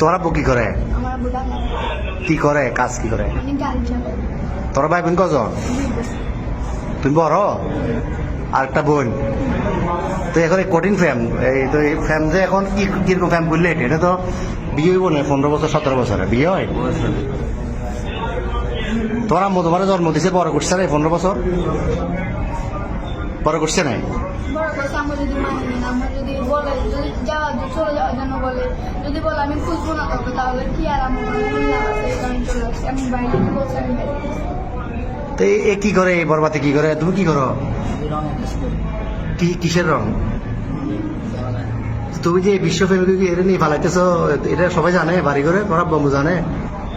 তো আব্বু কি করে? কি করে? কাজ কি করে? তোর ভাই বোন কজন? তুমি বড়? আর একটা বোন। তো এখন কঠিন ফ্যাম এই তো এই ফ্যাম যে এখন কি কীরকম ফ্যাম করলে এটা? এটা তো বিয়ে হইব না পনেরো বছর সতেরো বছরে। বিয়ে হয়? তোমার আম্মু তোমার জন্ম দিছে বড় করছে না পনেরো বছর? বড় করছে নাই? বড় আমার যদি মানে আমার যদি বলে যদি যাওয়া চলে যাওয়ার জন্য বলে যদি বলে আমি খুঁজবো না তোকে তাহলে কি আর আমার লাভ আছে এই কারণে চলে আসছে আমি বাইরে বলছি আমি বাইরে তো এ- কি করে এই বরবাতে কি করে? তুমি কি করো? কি কিসের রং? তুমি যে বিশ্ব ফ্যামিলি এটা নিয়ে ফালাইতেছো এটা সবাই জানে বাড়ি করে বন্ধু জানে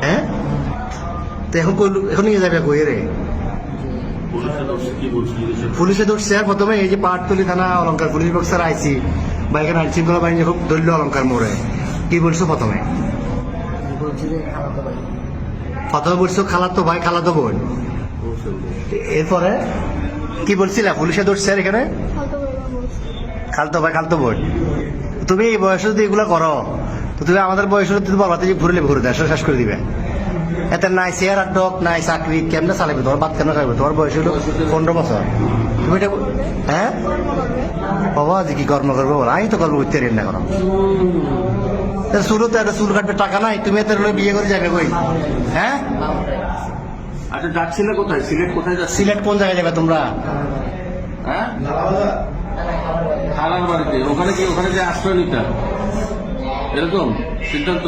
হ্যাঁ? তো এখন এখন নিয়ে যাবে কই রে পুলিশে ধরছে আর প্রথমে এই যে পাটতলি থানা অলঙ্কার পুলিশ বক্সার আইসি বা এখানে আইন শৃঙ্খলা বাহিনী খুব দলীয় অলঙ্কার মোড়ে কি বলছো প্রথমে? প্রথমে বলছো খালাতো ভাই খালাতো বোন। এরপরে কি বলছিলে? পুলিশে ধরছে আর এখানে? খালতো ভাই খালতো বোন। তুমি এই বয়সে যদি এগুলো করো তো তুমি আমাদের বয়সে তুমি বলবাতে যে ঘুরলে ঘুরে দেয় শেষ করে দিবে। এতে নাই আর ডক নাই চাকরি কেমনে চালাবে? তোমার বাদ কেন খাবে? তোমার বয়স হলো পনেরো বছর। তুমি এটা হ্যাঁ? বাবা যে কি কর্ম করব বলো? আমি তো কর্ম করতে পারি না করো শুরুতে একটা চুল কাটবে টাকা নাই। তুমি এতে বিয়ে করে যাবে কই? হ্যাঁ? আচ্ছা যাচ্ছিলে কোথায়? সিলেট কোথায় যাচ্ছি সিলেট কোন জায়গায় যাবে তোমরা? হ্যাঁ? খালার বাড়িতে। ওখানে কি ওখানে যে আশ্রয় নিতে এরকম? সিদ্ধান্ত?